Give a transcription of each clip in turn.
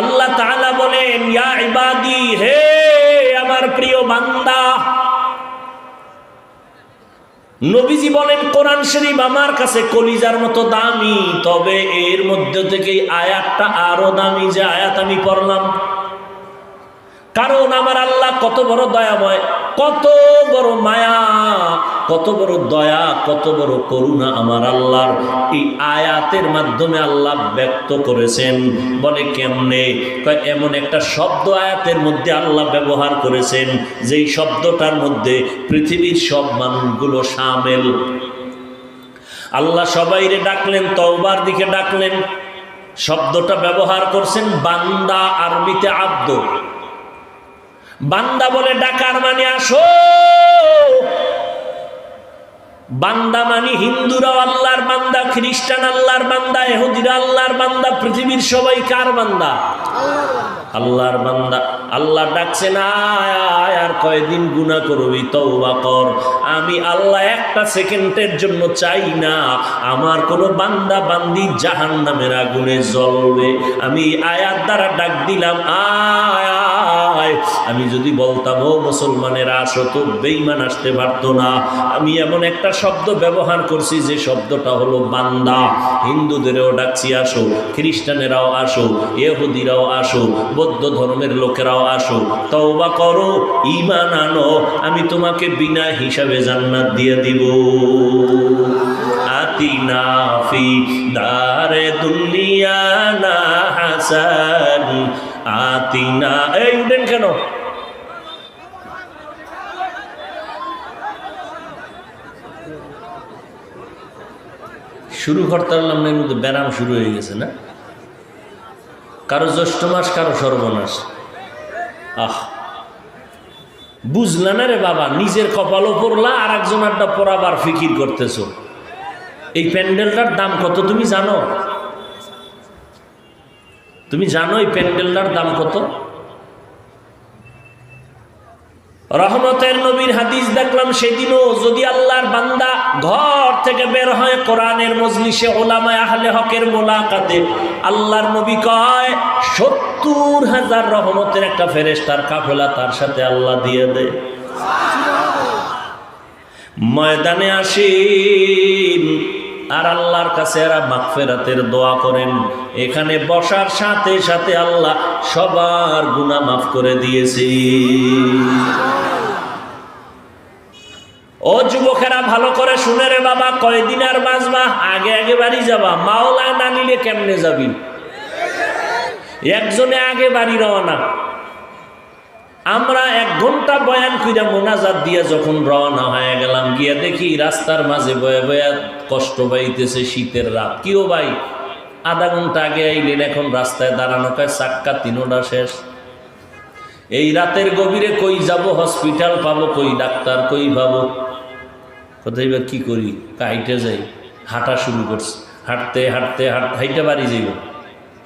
আল্লাহ তাআলা বলেন হে আমার প্রিয় বান্দা। নবীজি বলেন, কোরআন শরীফ আমার কাছে কলিজার মতো দামি, তবে এর মধ্যে থেকে আয়াতটা আরও দামি যে আয়াত আমি পড়লাম। কারণ আমার আল্লাহ কত বড় দয়াময়, কত বড় মায়া কত বড় দয়া, কত বড় করুণা আমার আল্লাহর। এই আয়াতের মাধ্যমে আল্লাহ ব্যক্ত করেছেন। বলে কেমনে? এমন একটা শব্দ আয়াতের মধ্যে আল্লাহ ব্যবহার করেছেন, যেই শব্দটার মধ্যে পৃথিবীর সব মানুষগুলো সামেল। আল্লাহ সবাইরে ডাকলেন, তওবার দিকে ডাকলেন। শব্দটা ব্যবহার করছেন বান্দা আরবিতে আব্দ। বান্দা বলে, ডাকার মানে আসো। বান্দা মানে হিন্দুরাও আল্লাহর বান্দা, খ্রিস্টান আল্লাহর বান্দা এহুদিরা আল্লাহর বান্দা, পৃথিবীর সবাই কার বান্দা? আল্লাহর বান্দা। আল্লাহ ডাকছেন আয় আয়, আর কয়দিন গুণা করবি? তওবা কর। আমি আল্লাহ একটা সেকেন্ডের জন্য চাই না। আমার কোনো বান্দা বান্দি জাহান নামের আগুনে জ্বলবে। আমি আয়াত দ্বারা ডাক দিলাম, আয় আমি যদি বলতাম, ও মুসলমানের আসো বেইমান আসতে পারতো না। আমি এমন একটা শব্দ ব্যবহার করছি, যে শব্দটা হলো বান্দা। হিন্দুদেরও ডাকছি, আসো। খ্রিস্টানেরাও আসো। ইহুদিরাও আসো। বৌদ্ধ ধর্মের লোকেরাও আসো। তওবা করো ইমান আনো। আমি তোমাকে বিনা হিসাবে জান্নাত দিয়ে দিব। আতিনা ফি দারে দুনিয়া না হাসান। আতিনা, এই উঠেন কেন? শুরু করতে পারলাম না, এর মধ্যে ব্যারাম শুরু হয়ে গেছে না? কারও জ্যৈষ্ঠ মাস, কারও সর্বনাশ। আহ। বুঝলা না রে বাবা, নিজের কপালও পড়লা আর একজন একজনেরটা পড়াবার ফিকির করতেছ। এই প্যান্ডেলটার দাম কত তুমি জানো? তুমি জানো এই প্যান্ডেলটার দাম কত? রহমতের নবীর হাদিস দেখলাম সেদিনও যদি আল্লাহর বান্দা ঘর থেকে বের হয় কোরআনের মজলিসে ওলামায় আহলে হকের মোলাকাতে আল্লাহর নবী কয় সত্তর হাজার রহমতের একটা ফেরেস্তার কাফেলা তার সাথে আল্লাহ দিয়ে দেয়। ময়দানে আসেন আর আল্লাহর কাছে এরা মাগফেরাতের দোয়া করেন। এখানে বসার সাথে সাথে আল্লাহ সবার গুনাহ মাফ করে দিয়েছে। ও যুবকেরা, ভালো করে শুনে রে বাবা, কয়দিন আর বাঁচবা? আগে আগে বাড়ি যাবা। মাওলা না নিলে কেমনে যাবি? একজনে আগে বাড়ি রওনা। আমরা এক ঘণ্টা বয়ান কইরা মোনাজাত দিয়ে যখন রওনা হয়ে গেলাম, গিয়া দেখি রাস্তার মাঝে বয়ে বয়া কষ্ট পাইতেছে শীতের রাত। কিও ভাই? আধা ঘণ্টা আগে আইলেন, এখন রাস্তায় দাঁড়ানো কায়, চাক্কা তিনোটা শেষ। এই রাতের গভীরে কই যাব, হসপিটাল পাবো, কই ডাক্তার, কই পাবো? কোথায় বা কি করি? হাইটে যাই। হাঁটা শুরু করছি। হাঁটতে হাঁটতে, হাঁট হাইটে বাড়ি যাইব।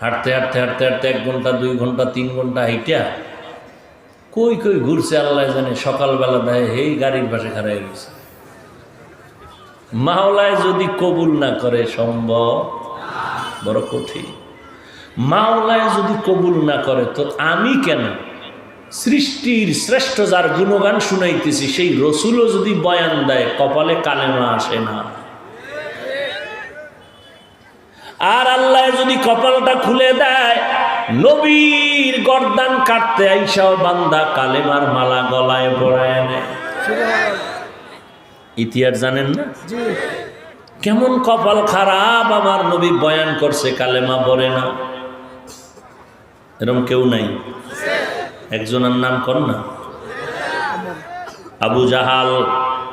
হাঁটতে হাঁটতে হাঁটতে হাঁটতে এক ঘণ্টা, দুই ঘণ্টা, তিন ঘণ্টা হাইটা কই কই ঘুরছে আল্লাহ জানে, সকালবেলা দেয় হেই গাড়ির পাশে খারাই গেছে। মাওলায় যদি কবুল না করে সম্ভব? বড় কঠিন। মাওলায় যদি কবুল না করে, তো আমি কেন সৃষ্টির শ্রেষ্ঠ যার গুণগান শুনাইতেছি, সেই রসুলও যদি বয়ান দেয়, কপালে কালেমা আসে না। আর আল্লাহ যদি কপালটা খুলে দেয় নবীর গর্দান কাটতে আইসাও বান্দা কালেমার মালা গলায় পড়ায় নেয়। ইতিহাস জানেন না? কেমন কপাল খারাপ আমার নবী বয়ান করছে কালেমা পড়ে না। এরকম কেউ নাই। একজনের নাম কর না? আবু জাহাল।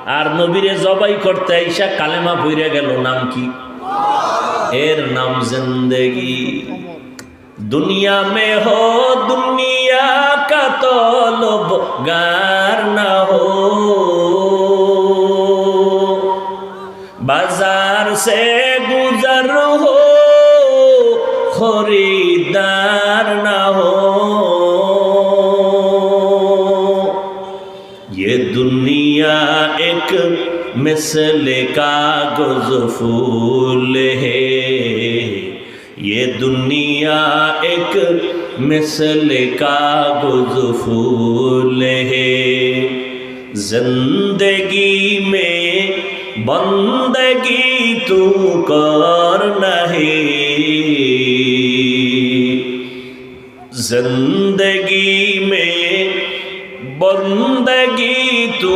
আর নবীরে জবাই করতে আইসা কালেমা বইরে গেল নাম কি? এর নাম জিন্দেগি। दुनिया में हो, दुनिया का तलब गार ना हो। बाज़ार से गुजर हो, खरीदार ना हो। ये दुनिया एक मिसल कागज़ फूल है। ये दुनिया एक मिसल का फूल है। ज़िंदगी में बंदगी तू कर नहीं। ज़िंदगी में बंदगी तू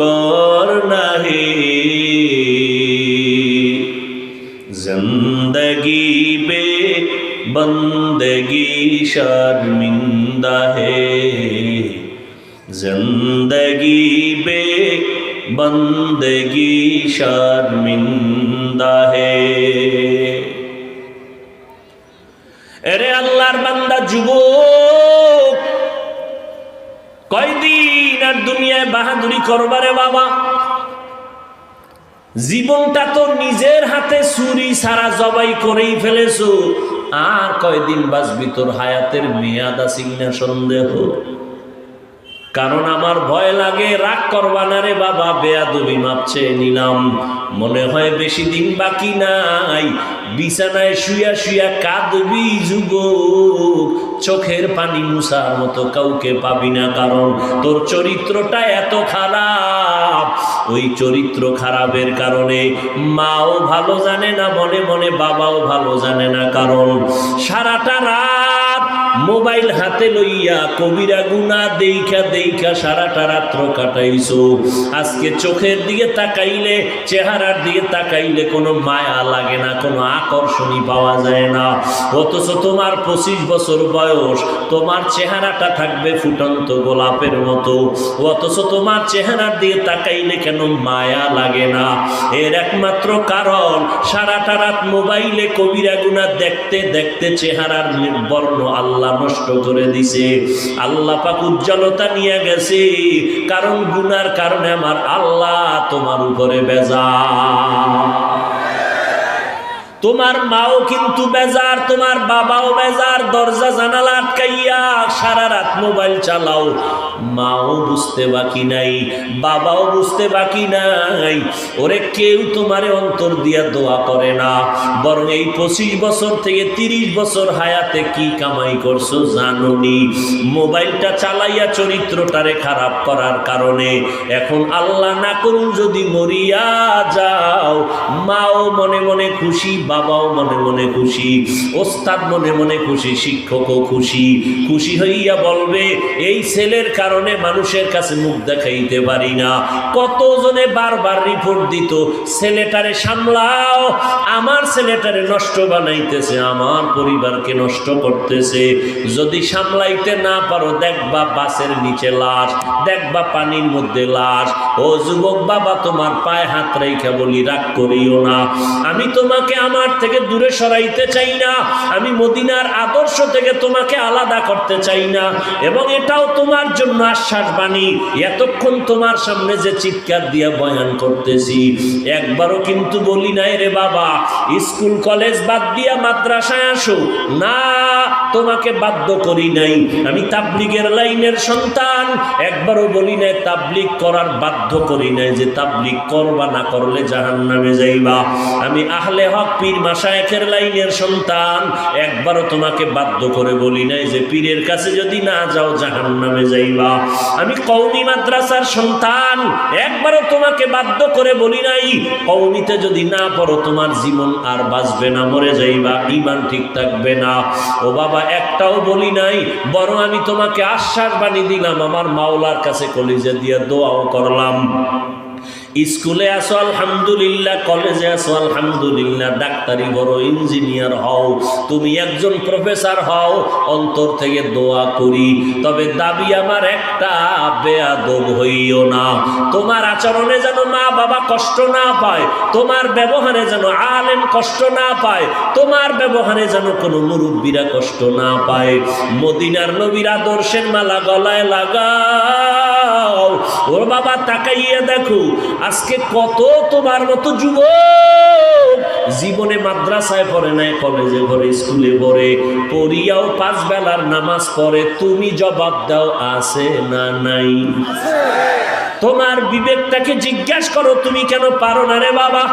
कर नहीं। ज़िंदगी বে বন্দগি শর্মিন্দা হে। জিন্দগি বে, বন্দগি শর্মিন্দা হে। এরে আল্লাহর বান্দা, যুবক, কয়দিন আর দুনিয়ায় বাহাদুরি করবারে বাবা? জীবনটা তো নিজের হাতে চুরি সারা জবাই করেই ফেলেছো। আর কয়দিন বাঁচবি তোর হায়াতের মেয়াদ আছে কিনা সন্দেহ? কারণ আমার ভয় লাগে, রাগ করবা না রে বাবা, বেয়াদবি মাপছে নিলাম। মনে হয় বেশি দিন বাকি নাই, বিছানায় শুয়া শুয়া কাঁদবি যুবক। চোখের পানি মুসার মতো কাউকে পাবি না, কারণ তোর চরিত্রটা এত খারাপ। ওই চরিত্র খারাপের কারণে মাও ভালো জানে না, মনে মনে বাবাও ভালো জানে না, কারণ সারাটা রাত মোবাইল হাতে লইয়া কবিরা গুনা দেইখা দেইখা সারাটা রাত্র কাটাইছো। আজকে চোখের দিকে তাকাইলে, চেহারার দিকে তাকাইলে কোনো মায়া লাগে না, কোনো আকর্ষণী পাওয়া যায় না। অথচ তোমার পঁচিশ বছর বয়স, তোমার চেহারাটা থাকবে ফুটন্ত গোলাপের মতো। অথচ তোমার চেহারার দিকে তাকাইলে কেন মায়া লাগে না? এর একমাত্র কারণ, সারাটা রাত মোবাইলে কবিরা গুনা দেখতে দেখতে চেহারার বর্ণ আল্লাহ নষ্ট করে দিছে। আল্লাহ পাক উজ্জ্বলতা নিয়ে গেছে। কারণ গুনার কারণে আমার আল্লাহ তোমার উপরে বেজা তোমার মাও কিন্তু বেজার, তোমার বাবাও বেজার। দরজা জানালা আটকাইয়া সারা রাত মোবাইল চালাও। মাও বুঝতে বাকি নাই, বাবাও বুঝতে বাকি নাই। ওরে কেউ তোমারে অন্তর দিয়া দোয়া করে না। বরং এই পঁচিশ বছর থেকে তিরিশ বছর হায়াতে কি কামাই করছ জানুনি। মোবাইলটা চালাইয়া চরিত্রটারে খারাপ করার কারণে এখন আল্লাহ না করুন যদি মরিয়া যাও। মাও মনে মনে খুশি, বাবাও মনে মনে খুশি, ওস্তাদ মনে মনে খুশি, শিক্ষকও খুশি। খুশি হইয়া বলবে, এই ছেলের কারণে মানুষের কাছে মুখ দেখাইতে পারি না। কতজনে বারবার রিপোর্ট দিত, ছেলেটারে সামলাও, আমার ছেলেটারে নষ্ট বানাইতেছে, আমার পরিবারকে নষ্ট করতেছে। যদি সামলাইতে না পারো, দেখবা বাসের নিচে লাশ, দেখবা পানির মধ্যে লাশ ও যুবক, বাবা, তোমার পায়ে হাত রেখে বলি, রাগ করিও না। আমি তোমাকে আমার থেকে দূরে সরাইতে চাই না। আমি মদিনার আদর্শ থেকে তোমাকে আলাদা করতে চাই না। এবং এটাও তোমার জন্য আশ্বাস বাণী। এতক্ষণ তোমার সামনে যে চিৎকার দিয়া বয়ান করতেছি, একবারও কিন্তু বলি নাই রে বাবা। স্কুল, কলেজ বাদ দিয়া মাদ্রাসায় আসো। না তোমাকে বাধ্য করি নাই। আমি তাবলিগের লাইনের সন্তান। একবারও বলি নাই, তাবলিগ করার বাধ্য করি নাই যে তাবলিগ করবা না করলে জাহান নামে যাইবা। আমি আহলে হক পীর মাসায়েখের লাইনের সন্তান। একবারও তোমাকে বাধ্য করে বলি নাই যে পীরের কাছে যদি না যাও জাহান নামে যাইবা। আমি কৌমি মাদ্রাসার সন্তান। একবারও তোমাকে বাধ্য করে বলি নাই কৌমিতে যদি না পড়ো তোমার জীবন আর বাঁচবে না, মরে যাইবা। ইমান ঠিক থাকবে না। ও বাবা, একটাও বলি নাই, বরং আমি তোমাকে আশ্বাস বাণী দিলাম, আমার মাওলার কাছে কলিজা দিয়ে দোয়াও করলাম। স্কুলে আসো আলহামদুলিল্লাহ। কলেজে আসো আলহামদুলিল্লাহ। ডাক্তারি বড় ইঞ্জিনিয়ার হও, তুমি একজন প্রফেসর হও, অন্তর থেকে দোয়া করি। তবে দাবি আমার একটা, বেয়াদব হইও না। তোমার আচরণে যেন মা বাবা কষ্ট না পায়, তোমার ব্যবহারে যেন আলেম কষ্ট না পায়, তোমার ব্যবহারে যেন কোনো মুরব্বীরা কষ্ট না পায়। মদিনার নবীর আদর্শের মালা গলায় লাগাও ওর বাবা তাকাইয়া দেখো, আজকে কত তোমার মতো যুবক। জীবনে মাদ্রাসায় পড়ে নাই, কলেজে পড়ে, স্কুলে পড়ে, পড়িয়াও পাঁচ বেলার নামাজ পড়ে। তুমি জবাব দাও, আছে না নাই? তোমার বিবেকটাকে জিজ্ঞাসা করো, তুমি কেন পারো না রে বাবা?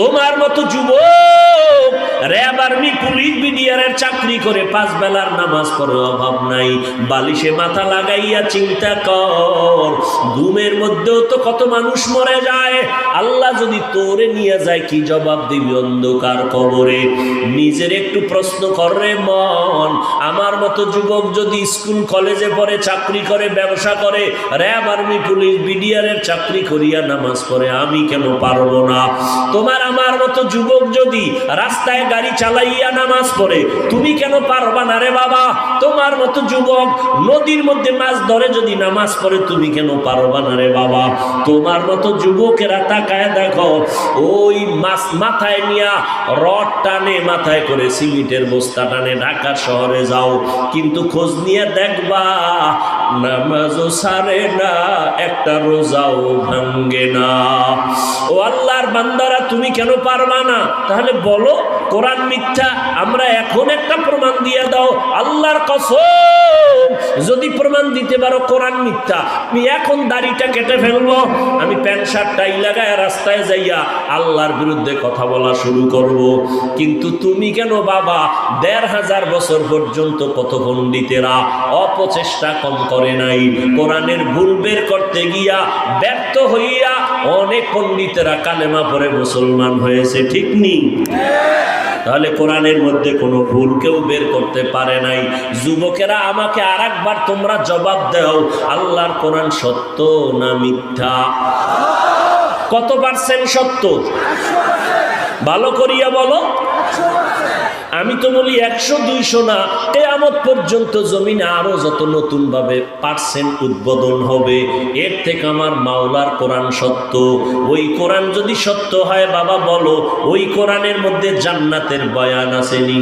তোমার মতো যুবক র্যাব আর্মি পুলিশ চাকরি করে পাঁচ বেলার নামাজ অভাব নাই। বালিশে মাথা লাগাইয়া চিন্তা কর। ঘুমের মধ্যেও তো কত মানুষ মরে যায়। আল্লাহ যদি তোরে নিয়ে যায়, কি জবাব দিবি অন্ধকার কবরে? নিজের একটু প্রশ্ন কর মন। আমার মতো যুবক যদি স্কুল, কলেজে পড়ে, চাকরি করে, ব্যবসা করে, র্যাব আর্মি পুলিশ বিডিআরের চাকরি করিয়া নামাজ পড়ে, আমি কেন পারব না? তোমার আমার মতো যুবক যদি রাস্তায় গাড়ি চালাইয়া নামাজ পড়ে। তুমি কেন পারবা না রে বাবা? তোমার মতো যুবক, নদীর মধ্যে মাছ ধরে যদি নামাজ পড়ে, তুমি কেন পারবা না রে বাবা? তোমার মতো যুবকেরা তাকায় দেখো, ওই মাছ মাথায় নিয়া রড টানে, মাথায় করে সিমেন্টের বস্তা টানে ঢাকা শহরে যাও। কিন্তু খোঁজ নিয়ে দেখবা নামাজও সারে না, একটা রোজাও ভাঙ্গে না। ও আল্লাহর বান্দারা, তুমি কেন পারবা না? তাহলে বলো, কোরআন মিথ্যা, আমরা এখন একটা প্রমাণ দিয়ে দাও। আল্লাহর কসম, যদি প্রমাণ দিতে পারো কোরআন মিথ্যা, আমি এখন দাড়িটা কেটে ফেলব। আমি প্যান্ট শার্ট টাই লাগায় রাস্তায় যাইয়া আল্লাহর বিরুদ্ধে কথা বলা শুরু করব। কিন্তু তুমি কেন বাবা, দেড় হাজার বছর পর্যন্ত কত পণ্ডিতেরা অপচেষ্টা কম করে নাই। কোরআনের ভুল বের করতে গিয়া ব্যর্থ হইয়া অনেক পণ্ডিতেরা কালেমা পরে মুসলমান হয়েছে, ঠিক নেই তাহলে কোরআনের মধ্যে কোনো ভুল কেউ বের করতে পারে নাই। যুবকেরা, আমাকে আর একবার তোমরা জবাব দাও, আল্লাহর কোরআন সত্য না মিথ্যা? কত পার্সেন্ট সত্য? ভালো করিয়া বলো। আমি তো বলি একশো দুইশো না কেয়ামত পর্যন্ত জমিনে আরও যত নতুন ভাবে পার্সেন্ট উদ্বোধন হবে এর থেকে আমার মাওলার কোরআন সত্য। ওই কোরআন যদি সত্য হয় বাবা বলো ওই কোরআনের মধ্যে জান্নাতের বয়ান আসেনি?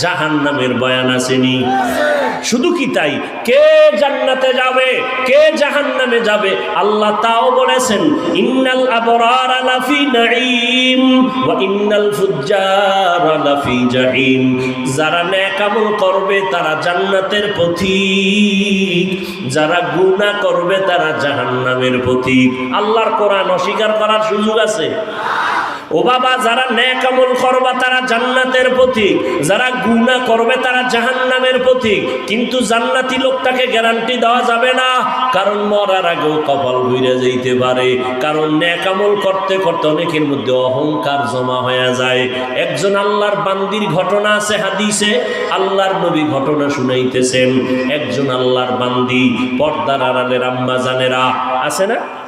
জাহান নামের বয়ান আসেনি? শুধু কি তাই? কে জান্নাতে যাবে? কে জাহান্নামে যাবে? আল্লাহ তাও বলেছেন ইন্নাল আবরার আলাফি নাঈম ওয়া ইন্নাল ফুজ্জার লাফি জাহিম। যারা আমল করবে, তারা জান্নাতের পথিক। যারা গুনাহ করবে, তারা জাহান্নামের পথিক। আল্লাহর কোরআন অস্বীকার করার সুযোগ আছে? ও বাবা, যারা ন্যাক আমল করবা, তারা জান্নাতের পথিক যারা গুনাহ করবে, তারা জাহান্নামের পথিক কিন্তু জান্নাতি লোকটাকে গ্যারান্টি দেওয়া যাবে না। কারণ মরার আগেও কপাল ঘুরে যেতে পারে। কারণ ন্যাক আমল করতে করতে অনেকের মধ্যে অহংকার জমা হয়ে যায়। একজন আল্লাহর বান্দির ঘটনা আছে হাদিসে। আল্লাহর নবী ঘটনা শুনাইতেছেন। একজন আল্লাহর বান্দি, পর্দার আড়ালের আম্মা জানেরা। আছে না?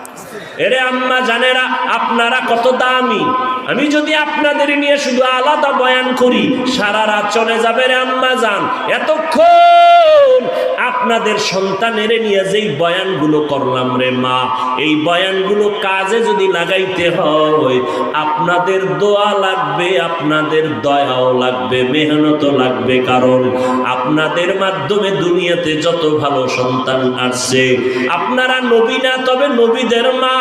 এরে আম্মা জানেরা, আপনারা কত দামি? আমি যদি আপনাদের নিয়ে শুধু আলাদা বয়ান করি, সারা রাত চলে যাবে রে আম্মা যান এতক্ষণ আপনাদের সন্তানের নিয়ে যেই বয়ানগুলো করলাম রে মা, এই বয়ানগুলো কাজে যদি লাগাইতে হয়, আপনাদের দোয়া লাগবে, আপনাদের দয়াও লাগবে মেহনত লাগবে, কারণ আপনাদের মাধ্যমে দুনিয়াতে যত ভালো সন্তান আসছে, আপনারা নবী না, তবে নবীদের মা।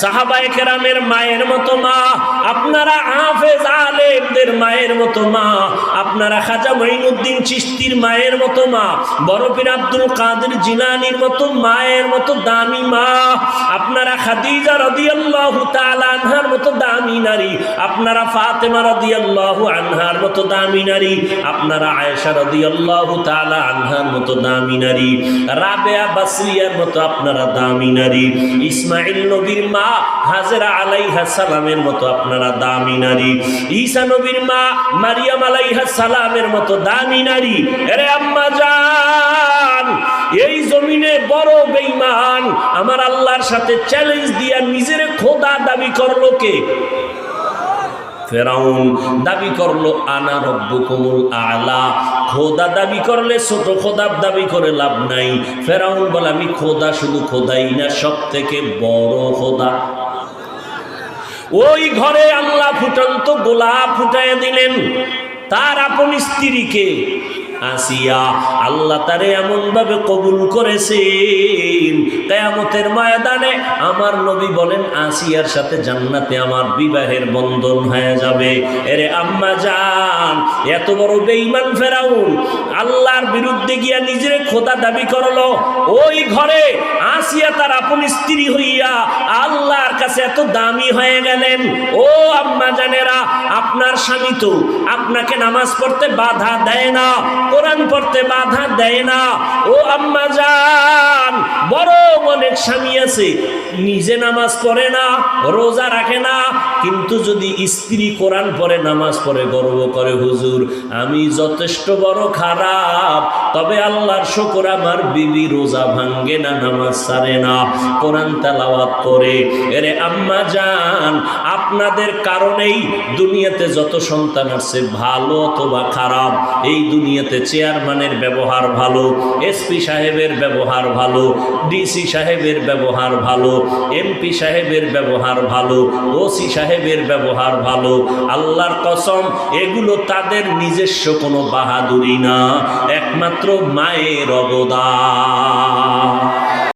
সাহাবায়ে কেরামের মায়ের মতো মা, আপনারা হাফেজ আলেমদের মায়ের মতো মা, আপনারা খাজা মঈনুদ্দিন চিস্তির মায়ের মতো মা বরফির আব্দুল কাদের জিলানির মতো মায়ের মতো দামি মা, আপনারা খাদিজা রাদিয়াল্লাহু তাআলা আনহার মতো দামি নারী, আপনারা ফাতেমা রাদিয়াল্লাহু আনহার মতো দামি নারী, আপনারা আয়েশা রাদিয়াল্লাহু তাআলা আনহার মতো দামি নারী, রাবেয়া বাসরিয়ার মতো আপনারা দামি নারী ইসমাইল নবীর মা হাজরা আলাইহা সালামের মতো আপনারা দামি নারী। ঈসা নবীর মা মারিয়াম আলাইহা সালামের মতো দামি নারী। আরে আম্মা জান, এই জমিনে বড় বেঈমান, আমার আল্লাহর সাথে চ্যালেঞ্জ দিয়া নিজের খোদা দাবি করল কে? ফেরাউন দাবি করল, আনা রব্বুকুমুল আলা। খোদা দাবি করলে, ছোট খোদার দাবি করে লাভ নাই। ফেরাউন বলে, আমি খোদা শুধু খোদাই না সব থেকে বড় খোদা। ওই ঘরে আল্লাহ ফুটান্ত গোলা ফুটাইয়া দিলেন। তার আপন স্ত্রীকে আসিয়া আল্লাহ তারে এমন ভাবে কবুল করেছেন। কেয়ামতের ময়দানে আমার নবী বলেন, আসিয়ার সাথে জান্নাতে আমার বিবাহের বন্ধন হয়ে যাবে। এরে আম্মা যান এত বড় বেঈমান ফেরাউন, আল্লাহর বিরুদ্ধে গিয়া নিজের খোদা দাবি করল, ওই ঘরে আসিয়া তার আপন স্ত্রী হইয়া আল্লাহর কাছে এত দামি হয়ে গেলেন। ও আম্মা জানেরা, আপনার স্বামী তো আপনাকে নামাজ পড়তে বাধা দেয় না, কোরআন পড়তে বাধা দেয় না। ও আম্মা যান বড় অনেক স্বামী আছে, নিজে নামাজ পড়ে না, রোজা রাখে না, কিন্তু যদি স্ত্রী কোরআন পড়ে, নামাজ পড়ে, গর্ব করে, হুজুর, আমি যথেষ্ট বড় খারাপ। তবে আল্লাহর শুকর আমার বিবি রোজা ভাঙ্গে না, নামাজ সারে না, কোরআন তালাওয়াত করে, এরে আম্মা যান আপনাদের কারণেই দুনিয়াতে যত সন্তান আছে ভালো অথবা খারাপ, এই দুনিয়াতে চেয়ারম্যানের ব্যবহার ভালো, এসপি সাহেবের ব্যবহার ভালো, ডিসি সাহেবের ব্যবহার ভালো, এমপি সাহেবের ব্যবহার ভালো, ওসি সাহেবের ব্যবহার ভালো, আল্লাহর কসম, এগুলো তাদের নিজস্ব কোনো বাহাদুরি না, একমাত্র মায়ের অবদান।